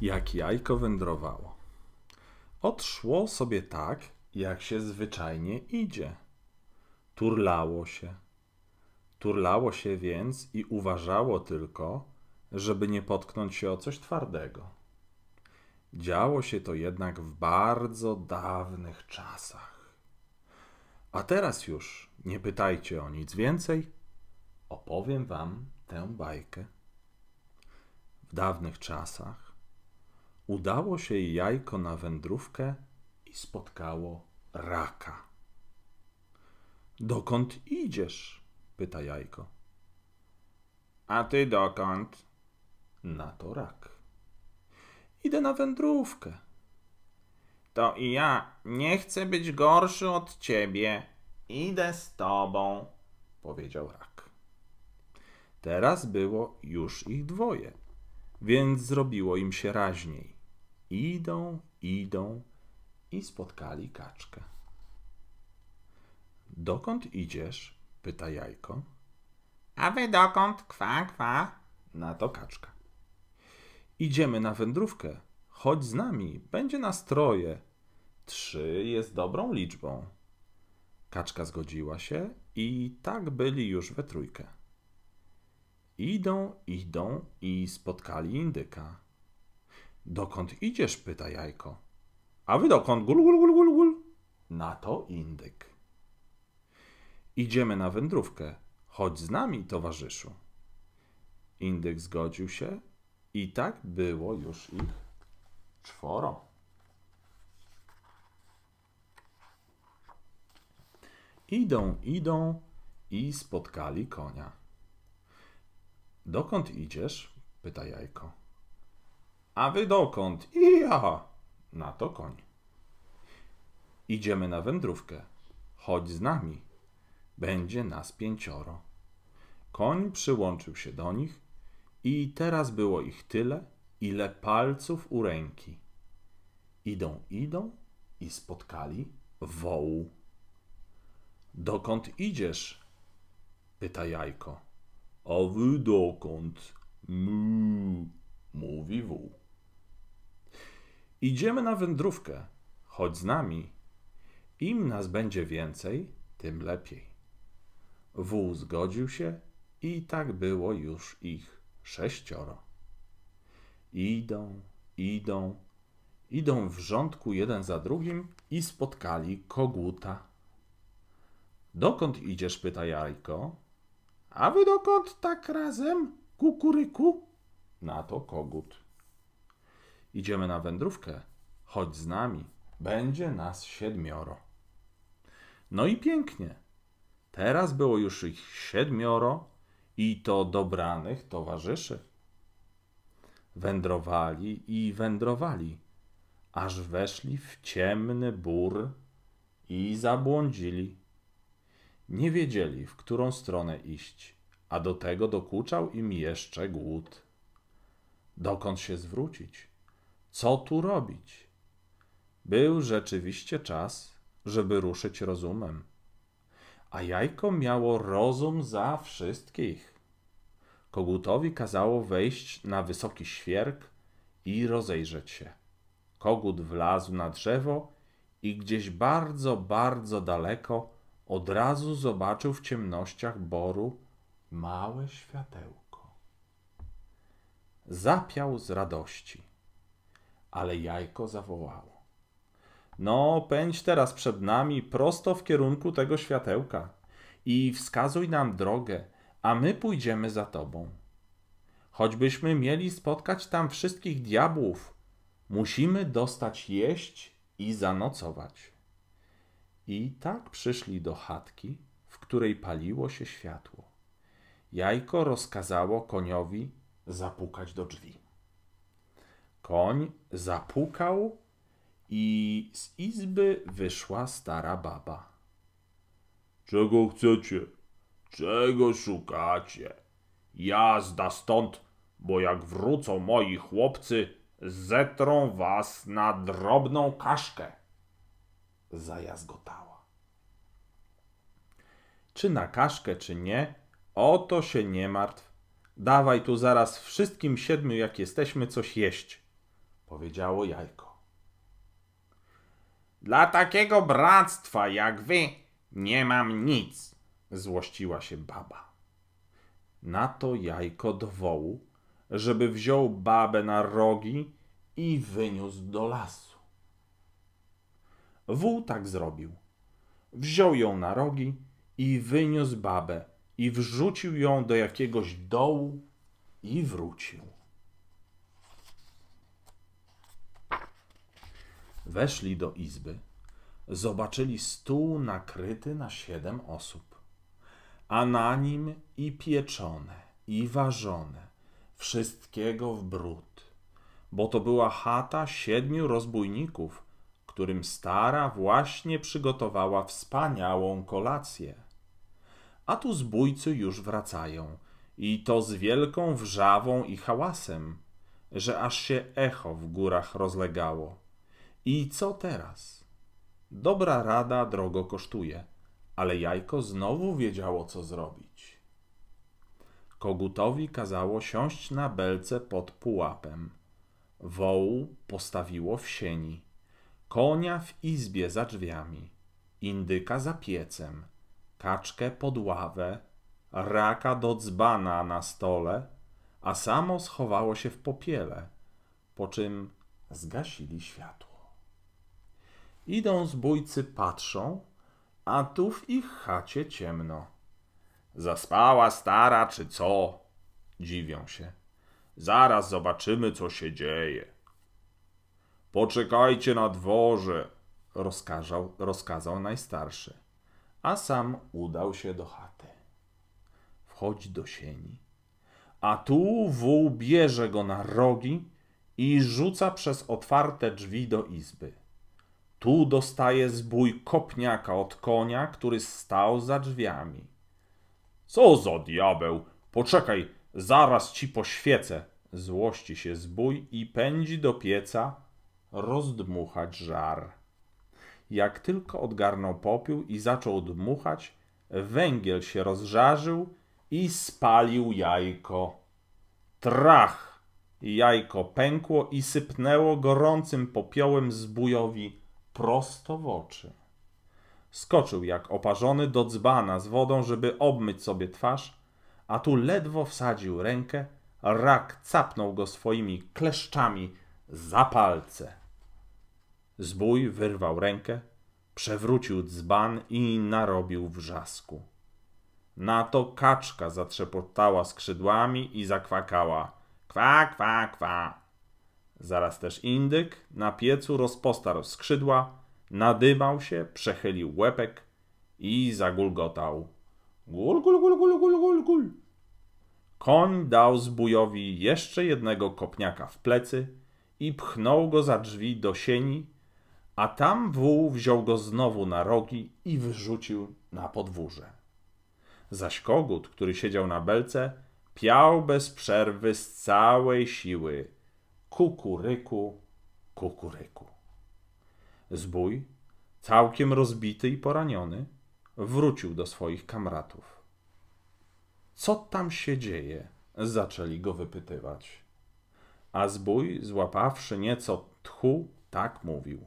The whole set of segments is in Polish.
jak jajko wędrowało. Odszło sobie tak, jak się zwyczajnie idzie. Turlało się. Turlało się więc i uważało tylko, żeby nie potknąć się o coś twardego. Działo się to jednak w bardzo dawnych czasach. A teraz już nie pytajcie o nic więcej, opowiem wam tę bajkę. W dawnych czasach udało się jajko na wędrówkę i spotkało raka. Dokąd idziesz? pyta jajko. A ty dokąd? Na to rak. Idę na wędrówkę. To i ja nie chcę być gorszy od ciebie. Idę z tobą, powiedział rak. Teraz było już ich dwoje, więc zrobiło im się raźniej. Idą, idą i spotkali kaczkę. Dokąd idziesz? pyta jajko. A wy dokąd? Kwa, kwa. Na to kaczka. Idziemy na wędrówkę. Chodź z nami, będzie nas troje. Trzy jest dobrą liczbą. Kaczka zgodziła się i tak byli już we trójkę. Idą, idą i spotkali indyka. Dokąd idziesz? pyta jajko. A wy dokąd? Gul, gul, gul, gul, gul. Na to indyk. Idziemy na wędrówkę. Chodź z nami, towarzyszu. Indyk zgodził się i tak było już ich czworo. Idą, idą i spotkali konia. Dokąd idziesz? pyta jajko. A wy dokąd? I ja! Na to koń. Idziemy na wędrówkę. Chodź z nami. Będzie nas pięcioro. Koń przyłączył się do nich i teraz było ich tyle, ile palców u ręki. Idą, idą i spotkali wołu. Dokąd idziesz? pyta jajko. A wy dokąd? Mu, mówi wół. Idziemy na wędrówkę. Chodź z nami. Im nas będzie więcej, tym lepiej. Wół zgodził się i tak było już ich sześcioro. Idą, idą, idą w rządku jeden za drugim i spotkali koguta. Dokąd idziesz? pyta jajko. A wy dokąd tak razem? Kukuryku? Na to kogut. Idziemy na wędrówkę. Chodź z nami. Będzie nas siedmioro. No i pięknie. Teraz było już ich siedmioro i to dobranych towarzyszy. Wędrowali i wędrowali, aż weszli w ciemny bór i zabłądzili. Nie wiedzieli, w którą stronę iść, a do tego dokuczał im jeszcze głód. Dokąd się zwrócić? Co tu robić? Był rzeczywiście czas, żeby ruszyć rozumem. A jajko miało rozum za wszystkich. Kogutowi kazało wejść na wysoki świerk i rozejrzeć się. Kogut wlazł na drzewo i gdzieś bardzo, bardzo daleko od razu zobaczył w ciemnościach boru małe światełko. Zapiał z radości, ale jajko zawołało. No, pędź teraz przed nami prosto w kierunku tego światełka i wskazuj nam drogę, a my pójdziemy za tobą. Choćbyśmy mieli spotkać tam wszystkich diabłów, musimy dostać jeść i zanocować. I tak przyszli do chatki, w której paliło się światło. Jajko rozkazało koniowi zapukać do drzwi. Koń zapukał i z izby wyszła stara baba. Czego chcecie? Czego szukacie? Jazda stąd, bo jak wrócą moi chłopcy, zetrą was na drobną kaszkę. Zajazgotała. Czy na kaszkę, czy nie, o to się nie martw. Dawaj tu zaraz wszystkim siedmiu, jak jesteśmy, coś jeść. Powiedziało jajko. Dla takiego bractwa jak wy nie mam nic, złościła się baba. Na to jajko do wołu, żeby wziął babę na rogi i wyniósł do lasu. Wół tak zrobił. Wziął ją na rogi i wyniósł babę i wrzucił ją do jakiegoś dołu i wrócił. Weszli do izby, zobaczyli stół nakryty na siedem osób, a na nim i pieczone, i ważone, wszystkiego w brud, bo to była chata siedmiu rozbójników, którym stara właśnie przygotowała wspaniałą kolację. A tu zbójcy już wracają, i to z wielką wrzawą i hałasem, że aż się echo w górach rozlegało. I co teraz? Dobra rada drogo kosztuje, ale jajko znowu wiedziało, co zrobić. Kogutowi kazało siąść na belce pod pułapem. Wołu postawiło w sieni, konia w izbie za drzwiami, indyka za piecem, kaczkę pod ławę, raka do dzbana na stole, a samo schowało się w popiele, po czym zgasili światło. Idą zbójcy, patrzą, a tu w ich chacie ciemno. Zaspała stara, czy co? Dziwią się. Zaraz zobaczymy, co się dzieje. Poczekajcie na dworze, rozkazał, rozkazał najstarszy, a sam udał się do chaty. Wchodzi do sieni, a tu wół bierze go na rogi i rzuca przez otwarte drzwi do izby. Tu dostaje zbój kopniaka od konia, który stał za drzwiami. Co za diabeł? Poczekaj, zaraz ci poświecę. Złości się zbój i pędzi do pieca rozdmuchać żar. Jak tylko odgarnął popiół i zaczął dmuchać, węgiel się rozżarzył i spalił jajko. Trach! Jajko pękło i sypnęło gorącym popiołem zbójowi prosto w oczy. Skoczył jak oparzony do dzbana z wodą, żeby obmyć sobie twarz, a tu ledwo wsadził rękę, rak capnął go swoimi kleszczami za palce. Zbój wyrwał rękę, przewrócił dzban i narobił wrzasku. Na to kaczka zatrzepotała skrzydłami i zakwakała. Kwa, kwa, kwa. Zaraz też indyk na piecu rozpostarł skrzydła, nadymał się, przechylił łepek i zagulgotał. Gul, gul, gul, gul, gul, gul, gul. Koń dał zbójowi jeszcze jednego kopniaka w plecy i pchnął go za drzwi do sieni, a tam wół wziął go znowu na rogi i wyrzucił na podwórze. Zaś kogut, który siedział na belce, piał bez przerwy z całej siły – kukuryku, kukuryku. Zbój, całkiem rozbity i poraniony, wrócił do swoich kamratów. Co tam się dzieje? Zaczęli go wypytywać. A zbój, złapawszy nieco tchu, tak mówił.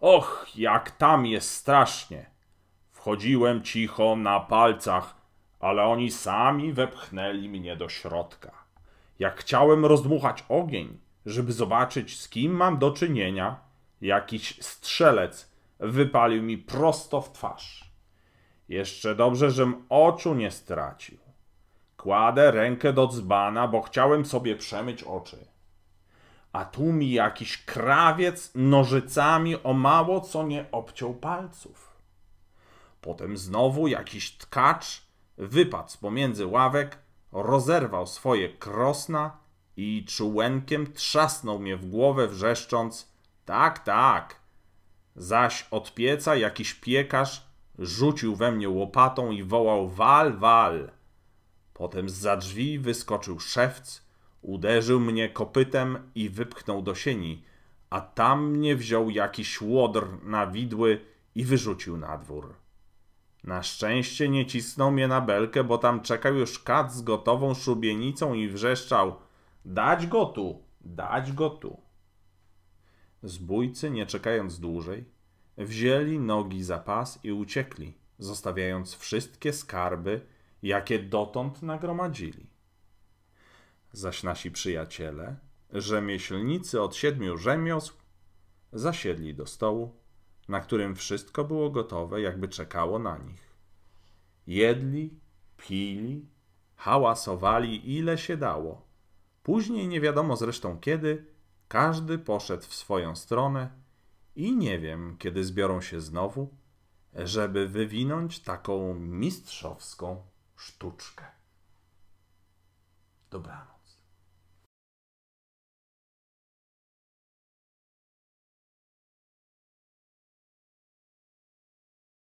Och, jak tam jest strasznie! Wchodziłem cicho na palcach, ale oni sami wepchnęli mnie do środka. Jak chciałem rozdmuchać ogień, żeby zobaczyć, z kim mam do czynienia, jakiś strzelec wypalił mi prosto w twarz. Jeszcze dobrze, żem oczu nie stracił. Kładę rękę do dzbana, bo chciałem sobie przemyć oczy. A tu mi jakiś krawiec nożycami o mało co nie obciął palców. Potem znowu jakiś tkacz wypadł pomiędzy ławek rozerwał swoje krosna i czułenkiem trzasnął mnie w głowę, wrzeszcząc: Tak, tak. Zaś od pieca jakiś piekarz rzucił we mnie łopatą i wołał: Wal, wal. Potem za drzwi wyskoczył szewc, uderzył mnie kopytem i wypchnął do sieni, a tam mnie wziął jakiś łodr na widły i wyrzucił na dwór. Na szczęście nie cisnął mnie na belkę, bo tam czekał już kat z gotową szubienicą i wrzeszczał Dać go tu, dać go tu. Zbójcy, nie czekając dłużej, wzięli nogi za pas i uciekli, zostawiając wszystkie skarby, jakie dotąd nagromadzili. Zaś nasi przyjaciele, rzemieślnicy od siedmiu rzemiosł, zasiedli do stołu, na którym wszystko było gotowe, jakby czekało na nich. Jedli, pili, hałasowali ile się dało. Później, nie wiadomo zresztą kiedy, każdy poszedł w swoją stronę i nie wiem, kiedy zbiorą się znowu, żeby wywinąć taką mistrzowską sztuczkę. Dobranoc.